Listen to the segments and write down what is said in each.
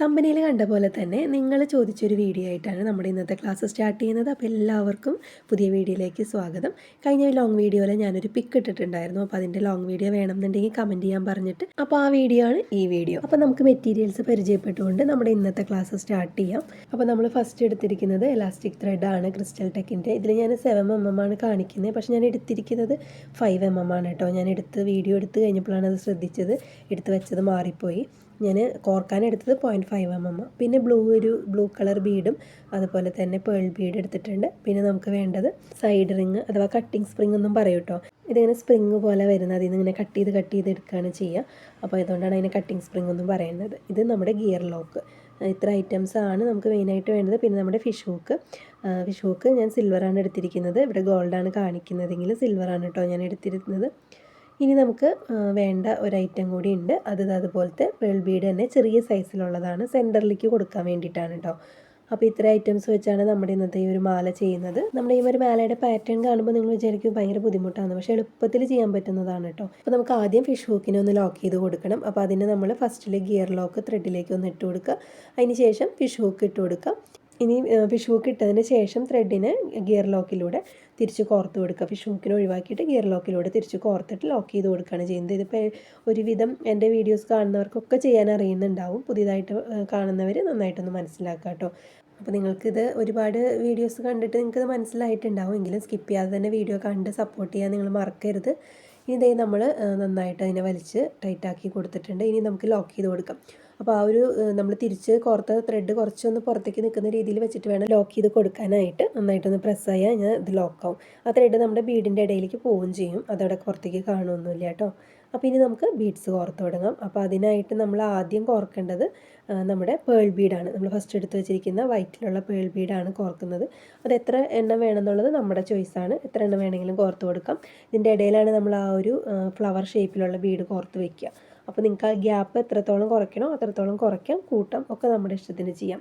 തമ്പനിയിൽ കണ്ട പോലെ തന്നെ നിങ്ങൾ ചോദിച്ചൊരു വീഡിയോ ആയിട്ടാണ് നമ്മുടെ ഇന്നത്തെ ക്ലാസ് സ്റ്റാർട്ട് ചെയ്യുന്നത്. അപ്പോൾ എല്ലാവർക്കും പുതിയ വീഡിയോയിലേക്ക് സ്വാഗതം. കഴിഞ്ഞ ലോങ് വീഡിയോയിൽ ഞാനൊരു പിക്ക് ഇട്ടിട്ടുണ്ടായിരുന്നു. അപ്പോൾ അതിന്റെ ലോങ് വീഡിയോ വേണമെന്നുണ്ടെങ്കിൽ കമന്റ് ചെയ്യാൻ പറഞ്ഞിട്ട്. അപ്പോൾ ആ വീഡിയോ ആണ് ഈ വീഡിയോ അപ്പോൾ നമുക്ക് മെറ്റീരിയൽസ് പരിചയപ്പെട്ടുകൊണ്ട് നമ്മുടെ ഇന്നത്തെ ക്ലാസ് സ്റ്റാർട്ട് ചെയ്യാം. അപ്പോൾ നമ്മൾ ഫസ്റ്റ് എടുത്തിരിക്കുന്നത് എലാസ്റ്റിക് ത്രെഡ് ആണ് ക്രിസ്റ്റൽ ടെക്കിന്റെ ഇതിൽ ഞാൻ സെവൻ എം എം ആണ് കാണിക്കുന്നത്. പക്ഷേ ഞാൻ എടുത്തിരിക്കുന്നത് ഫൈവ് എം എം ആണ് കേട്ടോ. ഞാൻ എടുത്ത് വീഡിയോ എടുത്ത് കഴിഞ്ഞപ്പോഴാണ് അത് ശ്രദ്ധിച്ചത്. എടുത്ത് വെച്ചത് മാറിപ്പോയി. ഞാൻ കോർക്കാൻ എടുത്തത് പോയിന്റ് ഫൈവ് എം എം പിന്നെ ബ്ലൂ ഒരു ബ്ലൂ കളർ ബീഡും അതുപോലെ തന്നെ പേൾ ബീഡ് എടുത്തിട്ടുണ്ട്. പിന്നെ നമുക്ക് വേണ്ടത് സൈഡ് റിങ് അഥവാ കട്ടിങ് സ്പ്രിങ് എന്നും പറയും കേട്ടോ ഇതിങ്ങനെ സ്പ്രിങ് പോലെ വരുന്നത് അതിൽ നിന്ന് ഇങ്ങനെ കട്ട് ചെയ്ത് കട്ട് ചെയ്ത് എടുക്കുകയാണ് ചെയ്യുക അപ്പോൾ അതുകൊണ്ടാണ് അതിന് കട്ടിങ് സ്പ്രിങ് എന്നും പറയുന്നത്. ഇത് നമ്മുടെ ഗിയർ ലോക്ക് ഇത്ര ഐറ്റംസ് ആണ് നമുക്ക് മെയിനായിട്ട് വേണ്ടത്. പിന്നെ നമ്മുടെ ഫിഷ് ഹൂക്ക് ഫിഷ് ഹൂക്ക് ഞാൻ സിൽവറാണ് എടുത്തിരിക്കുന്നത്. ഇവിടെ ഗോൾഡാണ് കാണിക്കുന്നതെങ്കിൽ സിൽവറാണ് കേട്ടോ ഞാൻ എടുത്തിരുന്നത്. ഇനി നമുക്ക് വേണ്ട ഒരു ഐറ്റം കൂടി ഉണ്ട്. അത് അതുപോലത്തെ പേൾ ബീഡ് തന്നെ ചെറിയ സൈസിലുള്ളതാണ് സെന്ററിലേക്ക് കൊടുക്കാൻ വേണ്ടിയിട്ടാണ് കേട്ടോ അപ്പോൾ ഇത്ര ഐറ്റംസ് വെച്ചാണ് നമ്മുടെ ഇന്നത്തെ ഈ ഒരു മാല ചെയ്യുന്നത്. നമ്മുടെ ഈ ഒരു മാലയുടെ പാറ്റേൺ കാണുമ്പോൾ നിങ്ങൾ വിചാരിക്കും ഭയങ്കര ബുദ്ധിമുട്ടാണ് പക്ഷേ എളുപ്പത്തിൽ ചെയ്യാൻ പറ്റുന്നതാണ് കേട്ടോ അപ്പോൾ നമുക്ക് ആദ്യം ഫിഷ് ഹൂക്കിനെ ഒന്ന് ലോക്ക് ചെയ്ത് കൊടുക്കണം. അപ്പോൾ അതിന് നമ്മൾ ഫസ്റ്റിൽ ഗിയർ ലോക്ക് ത്രെഡിലേക്ക് ഒന്ന് ഇട്ട് കൊടുക്കുക. അതിന് ശേഷം ഫിഷ് ഹൂക്ക് ഇട്ട് കൊടുക്കുക. ഇനി ഫിഷ് ഹൂക്ക് ഇട്ടതിന് ശേഷം ത്രെഡിനെ ഗിയർ ലോക്കിലൂടെ തിരിച്ച് കോർത്ത് കൊടുക്കുക. ഫിഷ് ഹൂക്കിനെ ഒഴിവാക്കിയിട്ട് ഗിയർ ലോക്കിലൂടെ തിരിച്ച് കോർത്തിട്ട് ലോക്ക് ചെയ്ത് കൊടുക്കുകയാണ് ചെയ്യുന്നത്. ഇതിപ്പോൾ ഒരുവിധം എന്റെ വീഡിയോസ് കാണുന്നവർക്കൊക്കെ ചെയ്യാൻ അറിയുന്നുണ്ടാവും. പുതിയതായിട്ട് കാണുന്നവർ നന്നായിട്ടൊന്ന് മനസ്സിലാക്കുക കേട്ടോ. അപ്പോൾ നിങ്ങൾക്കിത് ഒരുപാട് വീഡിയോസ് കണ്ടിട്ട് നിങ്ങൾക്കിത് മനസ്സിലായിട്ടുണ്ടാവും. എങ്കിലും സ്കിപ്പ് ചെയ്യാതെ തന്നെ വീഡിയോ കണ്ട് സപ്പോർട്ട് ചെയ്യാൻ നിങ്ങൾ മറക്കരുത്. ഇനി ഇതേ നമ്മൾ നന്നായിട്ട് അതിനെ വലിച്ച് ടൈറ്റാക്കി കൊടുത്തിട്ടുണ്ട്. ഇനി നമുക്ക് ലോക്ക് ചെയ്ത് കൊടുക്കാം. അപ്പോൾ ആ ഒരു നമ്മൾ തിരിച്ച് കോർത്ത ത്രെഡ് കുറച്ചൊന്ന് പുറത്തേക്ക് നിൽക്കുന്ന രീതിയിൽ വെച്ചിട്ട് വേണം ലോക്ക് ചെയ്ത് കൊടുക്കാനായിട്ട്. നന്നായിട്ടൊന്ന് പ്രസ് ചെയ്യാൻ ഞാൻ ഇത് ലോക്കാവും ആ ത്രെഡ് നമ്മുടെ ബീഡിന്റെ ഇടയിലേക്ക് പോവുകയും ചെയ്യും. അതവിടെ പുറത്തേക്ക് കാണുമൊന്നുമില്ല കേട്ടോ. അപ്പോൾ ഇനി നമുക്ക് ബീഡ്സ് കോർത്ത് തുടങ്ങാം. അപ്പോൾ അതിനായിട്ട് നമ്മൾ ആദ്യം കോർക്കേണ്ടത് നമ്മുടെ പേൾ ബീഡാണ് നമ്മൾ ഫസ്റ്റ് എടുത്ത് വെച്ചിരിക്കുന്ന വൈറ്റിലുള്ള പേൾ ബീഡാണ് കോർക്കുന്നത്. അത് എത്ര എണ്ണം വേണമെന്നുള്ളത് നമ്മുടെ ചോയ്സാണ് എത്ര എണ്ണം വേണമെങ്കിലും കോർത്ത് കൊടുക്കാം. ഇതിന്റെ ഇടയിലാണ് നമ്മൾ ആ ഒരു ഫ്ലവർ ഷേപ്പിലുള്ള ബീഡ് കോർത്ത് വയ്ക്കുക അപ്പോൾ നിങ്ങൾക്ക് ആ ഗ്യാപ്പ് എത്രത്തോളം കുറയ്ക്കണോ അത്രത്തോളം കുറയ്ക്കാം. കൂട്ടം ഒക്കെ നമ്മുടെ ഇഷ്ടത്തിന് ചെയ്യാം.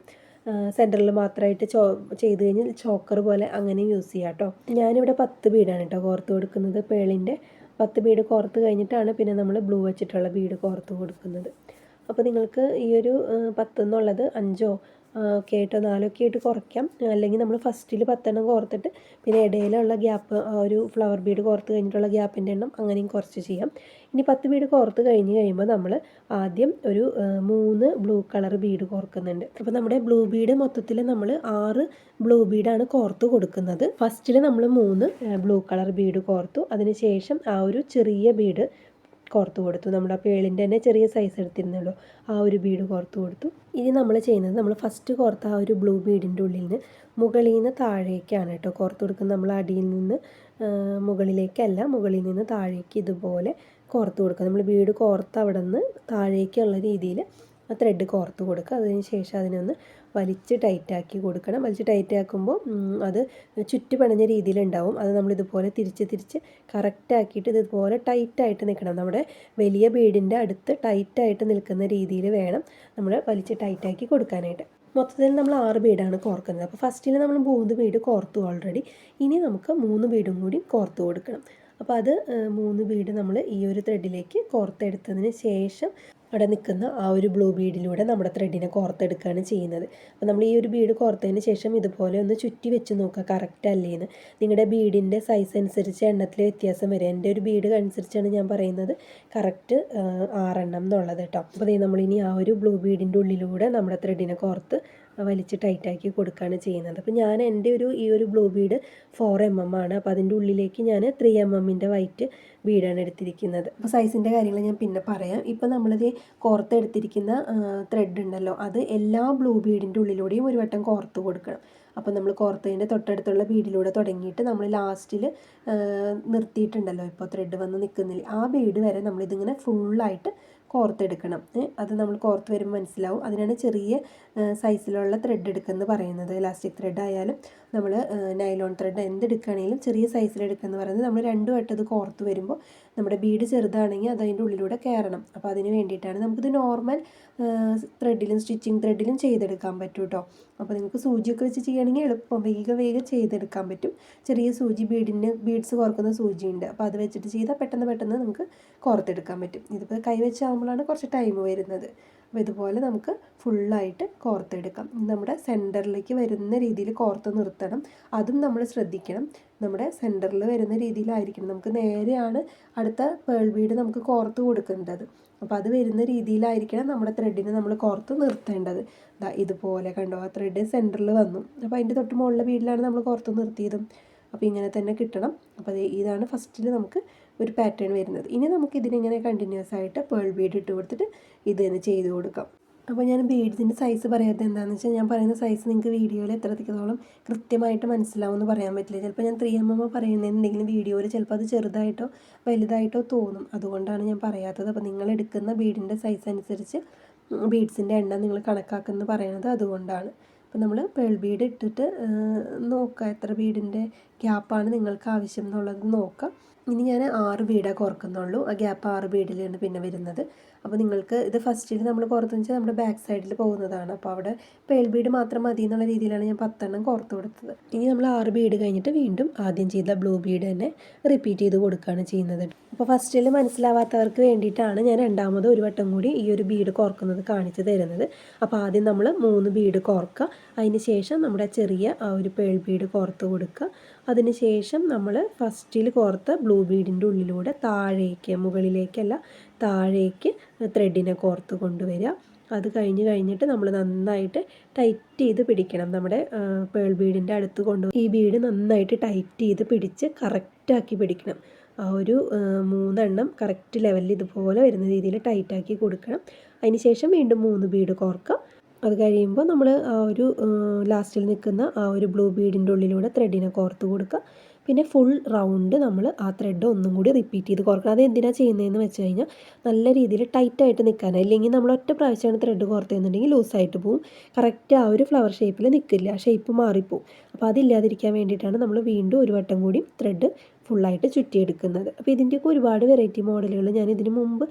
സെന്ററിൽ മാത്രമായിട്ട് ചോ ചെയ്ത് കഴിഞ്ഞാൽ ചോക്കർ പോലെ അങ്ങനെ യൂസ് ചെയ്യാം കേട്ടോ ഞാനിവിടെ പത്ത് ബീഡാണ് കേട്ടോ കോർത്ത് കൊടുക്കുന്നത്. പേളിന്റെ പത്ത് ബീഡ് കോർത്ത് കഴിഞ്ഞിട്ടാണ് പിന്നെ നമ്മൾ ബ്ലൂ വെച്ചിട്ടുള്ള ബീഡ് കോർത്ത് കൊടുക്കുന്നത്. അപ്പോൾ നിങ്ങൾക്ക് ഈ ഒരു പത്തെന്നുള്ളത് അഞ്ചോ ഒക്കെ ആയിട്ടോ നാലൊക്കെ ആയിട്ട് കുറയ്ക്കാം. അല്ലെങ്കിൽ നമ്മൾ ഫസ്റ്റിൽ പത്തെണ്ണം കോർത്തിട്ട് പിന്നെ ഇടയിലുള്ള ഗ്യാപ്പ് ഒരു ഫ്ലവർ ബീഡ് കോർത്ത് കഴിഞ്ഞിട്ടുള്ള ഗ്യാപ്പിന്റെ എണ്ണം അങ്ങനെയും കുറച്ച് ചെയ്യാം. ഇനി പത്ത് ബീഡ് കോർത്ത് കഴിഞ്ഞ് കഴിയുമ്പോൾ നമ്മൾ ആദ്യം ഒരു മൂന്ന് ബ്ലൂ കളർ ബീഡ് കോർക്കുന്നുണ്ട്. അപ്പോൾ നമ്മുടെ ബ്ലൂ ബീഡ് മൊത്തത്തിൽ നമ്മൾ ആറ് ബ്ലൂ ബീഡാണ് കോർത്ത് കൊടുക്കുന്നത്. ഫസ്റ്റിൽ നമ്മൾ മൂന്ന് ബ്ലൂ കളർ ബീഡ് കോർത്തു. അതിനുശേഷം ആ ഒരു ചെറിയ ബീഡ് കോർത്ത് കൊടുത്തു. നമ്മുടെ ആ പേളിന്റെ തന്നെ ചെറിയ സൈസ് എടുത്തിരുന്നല്ലോ. ആ ഒരു ബീഡ് കോർത്ത് കൊടുത്തു. ഇനി നമ്മൾ ചെയ്യുന്നത് നമ്മൾ ഫസ്റ്റ് കോർത്ത ആ ഒരു ബ്ലൂ ബീഡിന്റെ ഉള്ളിൽ നിന്ന് മുകളിൽ നിന്ന് താഴേക്കാണ് കേട്ടോ കോർത്ത് കൊടുക്കുന്നത്. നമ്മൾ അടിയിൽ നിന്ന് മുകളിലേക്കല്ല മുകളിൽ നിന്ന് താഴേക്ക് ഇതുപോലെ കോർത്ത് കൊടുക്കുക. നമ്മൾ ബീഡ് കോർത്ത് അവിടെ നിന്ന് താഴേക്കുള്ള രീതിയിൽ ആ ത്രെഡ് കോർത്ത് കൊടുക്കുക. അതിന് ശേഷം അതിനൊന്ന് വലിച്ച് ടൈറ്റാക്കി കൊടുക്കണം. വലിച്ച് ടൈറ്റാക്കുമ്പോൾ അത് ചുറ്റു പണഞ്ഞ രീതിയിലുണ്ടാവും. അത് നമ്മൾ ഇതുപോലെ തിരിച്ച് തിരിച്ച് കറക്റ്റാക്കിയിട്ട് ഇതുപോലെ ടൈറ്റായിട്ട് നിൽക്കണം. നമ്മുടെ വലിയ ബീഡിന്റെ അടുത്ത് ടൈറ്റായിട്ട് നിൽക്കുന്ന രീതിയിൽ വേണം നമ്മൾ വലിച്ച് ടൈറ്റാക്കി കൊടുക്കാനായിട്ട്. മൊത്തത്തിൽ നമ്മൾ ആറ് ബീഡാണ് കോർക്കുന്നത്. അപ്പോൾ ഫസ്റ്റിൽ നമ്മൾ മൂന്ന് ബീഡ് കോർത്തു ഓൾറെഡി ഇനി നമുക്ക് മൂന്ന് ബീഡും കൂടി കോർത്തു കൊടുക്കണം. അപ്പോൾ അത് മൂന്ന് ബീഡ് നമ്മൾ ഈ ഒരു ത്രെഡിലേക്ക് കോർത്തെടുത്തതിന് ശേഷം അവിടെ നിൽക്കുന്ന ആ ഒരു ബ്ലൂ ബീഡിലൂടെ നമ്മുടെ ത്രെഡിനെ കോർത്തെടുക്കുകയാണ് ചെയ്യുന്നത്. അപ്പോൾ നമ്മൾ ഈ ഒരു ബീഡ് കോർത്തതിന് ശേഷം ഇതുപോലെ ഒന്ന് ചുറ്റി വെച്ച് നോക്കുക. കറക്റ്റ് അല്ലേന്ന് നിങ്ങളുടെ ബീഡിന്റെ സൈസ് അനുസരിച്ച് എണ്ണത്തിൽ വ്യത്യാസം വരും. എന്റെ ഒരു ബീഡ് അനുസരിച്ചാണ് ഞാൻ പറയുന്നത്. കറക്റ്റ് ആറെണ്ണം എന്നുള്ളത് കേട്ടോ. അപ്പോൾ നമ്മളിനി ആ ഒരു ബ്ലൂ ബീഡിന്റെ ഉള്ളിലൂടെ നമ്മുടെ ത്രെഡിനെ കോർത്ത് വലിച്ച് ടൈറ്റാക്കി കൊടുക്കുകയാണ് ചെയ്യുന്നത്. അപ്പോൾ ഞാൻ എന്റെ ഒരു ഈ ഒരു blue bead four M M ആണ്. അപ്പോൾ അതിന്റെ ഉള്ളിലേക്ക് ഞാൻ ത്രീ എം എമ്മിന്റെ വൈറ്റ് ബീഡാണ് എടുത്തിരിക്കുന്നത്. അപ്പോൾ സൈസിന്റെ കാര്യങ്ങൾ ഞാൻ പിന്നെ പറയാം. ഇപ്പോൾ നമ്മളിത് കോർത്തെടുത്തിരിക്കുന്ന ത്രെഡ് ഉണ്ടല്ലോ അത് എല്ലാ ബ്ലൂ ബീഡിന്റെ ഉള്ളിലൂടെയും ഒരു വട്ടം കോർത്ത് കൊടുക്കണം. അപ്പോൾ നമ്മൾ കോർത്തതിന്റെ തൊട്ടടുത്തുള്ള ബീഡിലൂടെ തുടങ്ങിയിട്ട് നമ്മൾ ലാസ്റ്റിൽ നിർത്തിയിട്ടുണ്ടല്ലോ ഇപ്പോൾ ത്രെഡ് വന്ന് നിൽക്കുന്നില്ല. ആ ബീഡ് വരെ നമ്മളിതിങ്ങനെ ഫുള്ളായിട്ട് കോർത്തെടുക്കണം. അത് നമ്മൾ കോർത്ത് വരുമ്പോൾ മനസ്സിലാവും. അതിനാണ് ചെറിയ സൈസിലുള്ള ത്രെഡ് എടുക്കുന്നത് പറയുന്നത്. ഇലാസ്റ്റിക് ത്രെഡ് ആയാലും. നമ്മൾ നൈലോൺ ത്രെഡ് എന്തെടുക്കുകയാണെങ്കിലും ചെറിയ സൈസിൽ എന്ന് പറയുന്നത് നമ്മൾ രണ്ടു വട്ടം ഇത് കോർത്ത് വരുമ്പോൾ നമ്മുടെ ബീഡ് ചെറുതാണെങ്കിൽ അത് അതിന്റെ ഉള്ളിലൂടെ കയറണം. അപ്പോൾ അതിന് വേണ്ടിയിട്ടാണ് നമുക്കിത് നോർമൽ ത്രെഡിലും സ്റ്റിച്ചിങ് ത്രെഡിലും ചെയ്തെടുക്കാൻ പറ്റും കേട്ടോ അപ്പോൾ നിങ്ങൾക്ക് സൂചിയൊക്കെ വെച്ച് ചെയ്യുകയാണെങ്കിൽ എളുപ്പം. വേഗം വേഗം ചെയ്തെടുക്കാൻ പറ്റും. ചെറിയ സൂചി ബീഡിന് ബീഡ്സ് കോർക്കുന്ന സൂചിയുണ്ട്. അപ്പോൾ അത് വെച്ചിട്ട് ചെയ്താൽ പെട്ടെന്ന് പെട്ടെന്ന് നമുക്ക് കോർത്തെടുക്കാൻ പറ്റും. ഇതിപ്പോൾ കൈ വെച്ചാകുമ്പോഴാണ് കുറച്ച് ടൈം വരുന്നത്. അപ്പോൾ ഇതുപോലെ നമുക്ക് ഫുള്ളായിട്ട് കോർത്തെടുക്കാം. നമ്മുടെ സെന്ററിലേക്ക് വരുന്ന രീതിയിൽ കോർത്ത് നിർത്തണം. അതും നമ്മൾ ശ്രദ്ധിക്കണം. നമ്മുടെ സെന്ററിൽ വരുന്ന രീതിയിലായിരിക്കണം. നമുക്ക് നേരെയാണ് അടുത്ത പേൾ ബീഡ് നമുക്ക് കോർത്ത് കൊടുക്കേണ്ടത്. അപ്പോൾ അത് വരുന്ന രീതിയിലായിരിക്കണം നമ്മുടെ ത്രെഡിനെ നമ്മൾ കോർത്ത് നിർത്തേണ്ടത്. ഇതുപോലെ കണ്ടോ? ആ ത്രെഡ് സെന്ററിൽ വന്നു. അപ്പോൾ അതിന്റെ തൊട്ട് മുകളിലെ ബീഡിലാണ് നമ്മൾ കോർത്ത് നിർത്തിയതും. അപ്പോൾ ഇങ്ങനെ തന്നെ കിട്ടണം. അപ്പോൾ ഇതാണ് ഫസ്റ്റിൽ നമുക്ക് ഒരു പാറ്റേൺ വരുന്നത്. ഇനി നമുക്ക് ഇതിനിങ്ങനെ കണ്ടിന്യൂസ് ആയിട്ട് പേൾ ബീഡ് ഇട്ട് കൊടുത്തിട്ട് ഇത് തന്നെ ചെയ്ത് കൊടുക്കാം. അപ്പോൾ ഞാൻ ബീഡ്സിന്റെ സൈസ് പറയാത്തത് എന്താണെന്ന് വെച്ചാൽ ഞാൻ പറയുന്ന സൈസ് നിങ്ങൾക്ക് വീഡിയോയിൽ എത്രത്തോളം കൃത്യമായിട്ട് മനസ്സിലാവുമെന്ന് പറയാൻ പറ്റില്ല. ചിലപ്പോൾ ഞാൻ ത്രീ എം എം പറയുന്നതെന്തെങ്കിലും വീഡിയോയിൽ ചിലപ്പോൾ അത് ചെറുതായിട്ടോ വലുതായിട്ടോ തോന്നും. അതുകൊണ്ടാണ് ഞാൻ പറയാത്തത്. അപ്പോൾ നിങ്ങൾ എടുക്കുന്ന ബീഡിന്റെ സൈസ് അനുസരിച്ച് ബീഡ്സിന്റെ എണ്ണം നിങ്ങൾ കണക്കാക്കുന്നത് പറയുന്നത് അതുകൊണ്ടാണ്. അപ്പോൾ നമ്മൾ പേൾ ബീഡ് ഇട്ടിട്ട് നോക്കുക എത്ര ബീഡിന്റെ ഗ്യാപ്പാണ് നിങ്ങൾക്ക് ആവശ്യം എന്നുള്ളത് നോക്കുക ഇനി ഞാൻ ആറ് ബീഡാണ് കുറക്കുന്നുള്ളൂ ആ ഗ്യാപ്പ് ആറ് ബീഡിലാണ് പിന്നെ വരുന്നത്. അപ്പോൾ നിങ്ങൾക്ക് ഇത് ഫസ്റ്റിൽ നമ്മൾ പുറത്തെന്ന് വെച്ചാൽ നമ്മുടെ ബാക്ക് സൈഡിൽ പോകുന്നതാണ്. അപ്പോൾ അവിടെ പേൾ ബീഡ് മാത്രം മതി എന്നുള്ള രീതിയിലാണ് ഞാൻ പത്തെണ്ണം കുറത്ത് കൊടുത്തത്. ഇനി നമ്മൾ ആറ് ബീഡ് കഴിഞ്ഞിട്ട് വീണ്ടും ആദ്യം ചെയ്ത ബ്ലൂ ബീഡ് തന്നെ റിപ്പീറ്റ് ചെയ്ത് കൊടുക്കുകയാണ് ചെയ്യുന്നത്. അപ്പോൾ ഫസ്റ്റിൽ മനസ്സിലാവാത്തവർക്ക് വേണ്ടിയിട്ടാണ് ഞാൻ രണ്ടാമത് ഒരു വട്ടം കൂടി ഈ ഒരു ബീഡ് കോർക്കുന്നത് കാണിച്ചു തരുന്നത്. അപ്പോൾ ആദ്യം നമ്മൾ മൂന്ന് ബീഡ് കോർക്കുക അതിന് ശേഷം നമ്മുടെ ചെറിയ ആ ഒരു പേൾ ബീഡ് കോർത്ത് കൊടുക്കുക അതിനുശേഷം നമ്മൾ ഫസ്റ്റിൽ കോർത്ത ബ്ലൂ ബീഡിന്റെ ഉള്ളിലൂടെ താഴേക്ക് മുകളിലേക്കല്ല താഴേക്ക് ത്രെഡിനെ കോർത്ത് കൊണ്ടുവരിക. അത് കഴിഞ്ഞ് കഴിഞ്ഞിട്ട് നമ്മൾ നന്നായിട്ട് ടൈറ്റ് ചെയ്ത് പിടിക്കണം. നമ്മുടെ പേൾ ബീഡിന്റെ അടുത്ത് കൊണ്ടുപോയി ഈ ബീഡ് നന്നായിട്ട് ടൈറ്റ് ചെയ്ത് പിടിച്ച് കറക്റ്റാക്കി പിടിക്കണം. ആ ഒരു മൂന്നെണ്ണം കറക്റ്റ് ലെവലിൽ ഇതുപോലെ വരുന്ന രീതിയിൽ ടൈറ്റാക്കി കൊടുക്കണം. അതിന് ശേഷം വീണ്ടും മൂന്ന് ബീഡ് കോർക്കാം അത് കഴിയുമ്പോൾ നമ്മൾ ആ ഒരു ലാസ്റ്റിൽ നിൽക്കുന്ന ആ ഒരു ബ്ലൂ ബീഡിന്റെ ഉള്ളിലൂടെ ത്രെഡിനെ കോർത്ത് കൊടുക്കുക. പിന്നെ ഫുൾ റൗണ്ട് നമ്മൾ ആ ത്രെഡ് ഒന്നും കൂടി റിപ്പീറ്റ് ചെയ്ത് കോർക്കണം. അത് എന്തിനാണ് ചെയ്യുന്നതെന്ന് വെച്ച് കഴിഞ്ഞാൽ നല്ല രീതിയിൽ ടൈറ്റായിട്ട് നിൽക്കാൻ അല്ലെങ്കിൽ നമ്മൾ ഒറ്റ പ്രാവശ്യമാണ് ത്രെഡ് കുറത്തുന്നുണ്ടെങ്കിൽ ലൂസായിട്ട് പോവും. കറക്റ്റ് ആ ഒരു ഫ്ലവർ ഷേപ്പിൽ നിൽക്കില്ല ഷേപ്പ് മാറിപ്പോവും. അപ്പോൾ അതില്ലാതിരിക്കാൻ വേണ്ടിയിട്ടാണ് നമ്മൾ വീണ്ടും ഒരു വട്ടം കൂടി ത്രെഡ് ഫുള്ളായിട്ട് ചുറ്റിയെടുക്കുന്നത്. അപ്പോൾ ഇതിന്റെയൊക്കെ ഒരുപാട് വെറൈറ്റി മോഡലുകൾ ഞാൻ ഇതിനു മുമ്പ്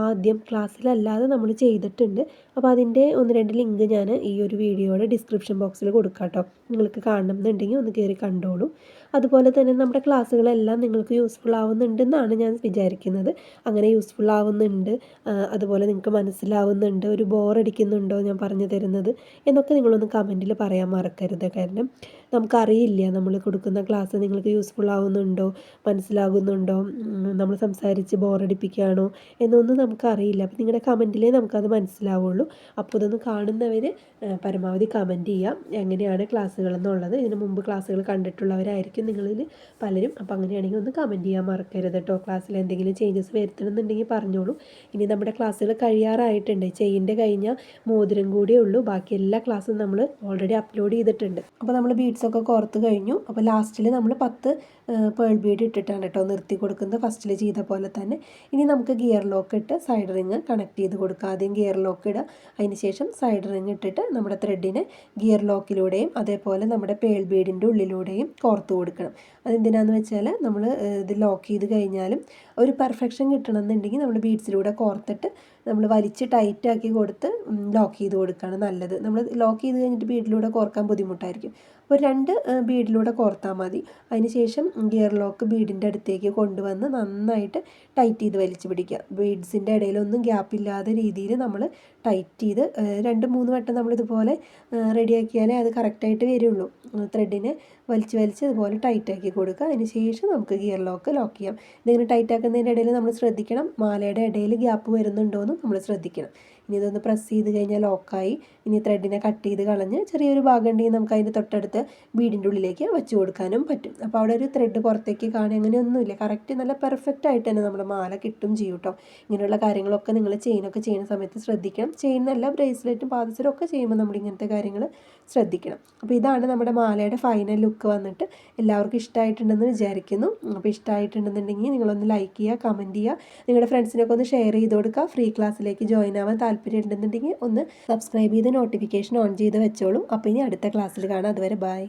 ആദ്യം ക്ലാസ്സിലല്ലാതെ നമ്മൾ ചെയ്തിട്ടുണ്ട്. അപ്പോൾ അതിന്റെ ഒന്ന് രണ്ട് ലിങ്ക് ഞാൻ ഈ ഒരു വീഡിയോയുടെ ഡിസ്ക്രിപ്ഷൻ ബോക്സിൽ കൊടുക്കാം കേട്ടോ നിങ്ങൾക്ക് കാണണം എന്നുണ്ടെങ്കിൽ ഒന്ന് കയറി കണ്ടോളൂ. അതുപോലെ തന്നെ നമ്മുടെ ക്ലാസ്സുകളെല്ലാം നിങ്ങൾക്ക് യൂസ്ഫുൾ ആവുന്നുണ്ടെന്നാണ് ഞാൻ വിചാരിക്കുന്നത്. അങ്ങനെ യൂസ്ഫുൾ ആവുന്നുണ്ട് അതുപോലെ നിങ്ങൾക്ക് മനസ്സിലാവുന്നുണ്ട് ഒരു ബോറടിക്കുന്നുണ്ടോ ഞാൻ പറഞ്ഞു തരുന്നത് എന്നൊക്കെ നിങ്ങളൊന്ന് കമന്റിൽ പറയാൻ മറക്കരുത്. കാരണം നമുക്കറിയില്ല നമ്മൾ കൊടുക്കുന്ന ക്ലാസ് നിങ്ങൾക്ക് യൂസ്ഫുൾ ആവുന്നുണ്ടോ മനസ്സിലാകുന്നുണ്ടോ നമ്മൾ സംസാരിച്ച് ബോറടിപ്പിക്കുകയാണോ എന്നൊന്നും നമുക്കറിയില്ല. അപ്പോൾ നിങ്ങളുടെ കമന്റിലേ നമുക്കത് മനസ്സിലാവുള്ളൂ. അപ്പോൾ ഇതൊന്ന് കാണുന്നവർ പരമാവധി കമന്റ് ചെയ്യാം. എങ്ങനെയാണ് ക്ലാസ്സുകൾ എന്നുള്ളത് ഇതിന് മുമ്പ് ക്ലാസ്സുകൾ കണ്ടിട്ടുള്ളവരായിരിക്കും നിങ്ങളിൽ പലരും അപ്പോൾ അങ്ങനെയാണെങ്കിൽ ഒന്ന് കമന്റ് ചെയ്യാൻ മറക്കരുത് കേട്ടോ ക്ലാസ്സിൽ എന്തെങ്കിലും ചേഞ്ചസ് വരുത്തണമെന്നുണ്ടെങ്കിൽ പറഞ്ഞോളൂ. ഇനി നമ്മുടെ ക്ലാസ്സുകൾ കഴിയാറായിട്ടുണ്ട്. ചെയിന്റെ കഴിഞ്ഞ മോതിരം കൂടിയേ ഉള്ളൂ. ബാക്കി എല്ലാ ക്ലാസ്സും നമ്മൾ ഓൾറെഡി അപ്ലോഡ് ചെയ്തിട്ടുണ്ട്. അപ്പോൾ നമ്മൾ ബീഡ്സൊക്കെ കോർത്ത് കഴിഞ്ഞു. അപ്പോൾ ലാസ്റ്റിൽ നമ്മൾ പത്ത് പേൾ ബീഡ് ഇട്ടിട്ടാണ് കേട്ടോ നിർത്തി കൊടുക്കുന്നത്. ഫസ്റ്റിൽ ചെയ്ത പോലെ തന്നെ. ഇനി നമുക്ക് ഗിയർ ലോക്ക് ഇട്ട് സൈഡ് റിങ് കണക്ട് ചെയ്ത് കൊടുക്കുക ആദ്യം ഗിയർ ലോക്ക് ഇടുക. അതിന് ശേഷം സൈഡ് റിങ് ഇട്ടിട്ട് നമ്മുടെ ത്രെഡിനെ ഗിയർ ലോക്കിലൂടെയും അതേപോലെ നമ്മുടെ പേൾ ബീഡിന്റെ ഉള്ളിലൂടെയും കോർത്ത് കൊടുക്കണം. അതെന്തിനാന്ന് വെച്ചാൽ നമ്മൾ ഇത് ലോക്ക് ചെയ്ത് കഴിഞ്ഞാലും ഒരു പെർഫെക്ഷൻ കിട്ടണമെന്നുണ്ടെങ്കിൽ നമ്മൾ ബീഡ്സിലൂടെ കോർത്തിട്ട് നമ്മൾ വലിച്ച് ടൈറ്റാക്കി കൊടുത്ത് ലോക്ക് ചെയ്ത് കൊടുക്കുകയാണ് നല്ലത്. നമ്മൾ ലോക്ക് ചെയ്ത് കഴിഞ്ഞിട്ട് ബീഡിലൂടെ കോർക്കാൻ ബുദ്ധിമുട്ടായിരിക്കും. അപ്പോൾ രണ്ട് ബീഡിലൂടെ കോർത്താൽ മതി. അതിന് ശേഷം ഗിയർ ലോക്ക് ബീഡിന്റെ അടുത്തേക്ക് കൊണ്ടുവന്ന് നന്നായിട്ട് ടൈറ്റ് ചെയ്ത് വലിച്ചു പിടിക്കുക. ബീഡ്സിന്റെ ഇടയിലൊന്നും ഗ്യാപ്പ് ഇല്ലാത്ത രീതിയിൽ നമ്മൾ ടൈറ്റ് ചെയ്ത് രണ്ട് മൂന്ന് വട്ടം നമ്മളിതുപോലെ റെഡിയാക്കിയാലേ അത് കറക്റ്റായിട്ട് വരുള്ളൂ. ത്രെഡിനെ വലിച്ച് വലിച്ച് ഇതുപോലെ ടൈറ്റാക്കി കൊടുക്കുക. അതിന് ശേഷം നമുക്ക് ഗിയർ ലോക്ക് ലോക്ക് ചെയ്യാം. ഇതിങ്ങനെ ടൈറ്റാക്കുന്നതിന്റെ ഇടയിൽ നമ്മൾ ശ്രദ്ധിക്കണം. മാലയുടെ ഇടയിൽ ഗ്യാപ്പ് വരുന്നുണ്ടോ എന്ന് നമ്മൾ ശ്രദ്ധിക്കണം. ഇനി ഇതൊന്ന് പ്രസ് ചെയ്ത് കഴിഞ്ഞാൽ ലോക്കായി ഇനി ത്രെഡിനെ കട്ട് ചെയ്ത് കളഞ്ഞ് ചെറിയൊരു ഭാഗം ഉണ്ടെങ്കിൽ നമുക്ക് അതിന്റെ തൊട്ടടുത്ത് ബീഡിന്റെ ഉള്ളിലേക്ക് വെച്ച് കൊടുക്കാനും പറ്റും. അപ്പോൾ അവിടെ ഒരു ത്രെഡ് പുറത്തേക്ക് കാണുക അങ്ങനെയൊന്നുമില്ല. കറക്റ്റ് നല്ല പെർഫെക്റ്റ് ആയിട്ട് തന്നെ നമ്മുടെ മാല കിട്ടും ചെയ്യും കേട്ടോ ഇങ്ങനെയുള്ള കാര്യങ്ങളൊക്കെ നിങ്ങൾ ചെയിനൊക്കെ ചെയ്യുന്ന സമയത്ത് ശ്രദ്ധിക്കണം. ചെയിനല്ല ബ്രേസ്ലെറ്റും പാദസരം ഒക്കെ ചെയ്യുമ്പോൾ നമ്മൾ ഇങ്ങനത്തെ കാര്യങ്ങൾ ശ്രദ്ധിക്കണം. അപ്പോൾ ഇതാണ് നമ്മുടെ മാലയുടെ ഫൈനൽ ലുക്ക് വന്നിട്ട്. എല്ലാവർക്കും ഇഷ്ടമായിട്ടുണ്ടെന്ന് വിചാരിക്കുന്നു. അപ്പോൾ ഇഷ്ടമായിട്ടുണ്ടെന്നുണ്ടെങ്കിൽ നിങ്ങളൊന്ന് ലൈക്ക് ചെയ്യുക കമന്റ് ചെയ്യുക. നിങ്ങളുടെ ഫ്രണ്ട്സിനൊക്കെ ഒന്ന് ഷെയർ ചെയ്ത് കൊടുക്കുക. ഫ്രീ ക്ലാസ്സിലേക്ക് ജോയിൻ ആവാൻ താല്പര്യം ഉണ്ടെന്നുണ്ടെങ്കിൽ ഒന്ന് സബ്സ്ക്രൈബ് ചെയ്ത് നോട്ടിഫിക്കേഷൻ ഓൺ ചെയ്ത് വെച്ചോളൂ. അപ്പോൾ ഇനി അടുത്ത ക്ലാസ്സിൽ കാണാം. അതുവരെ ബൈ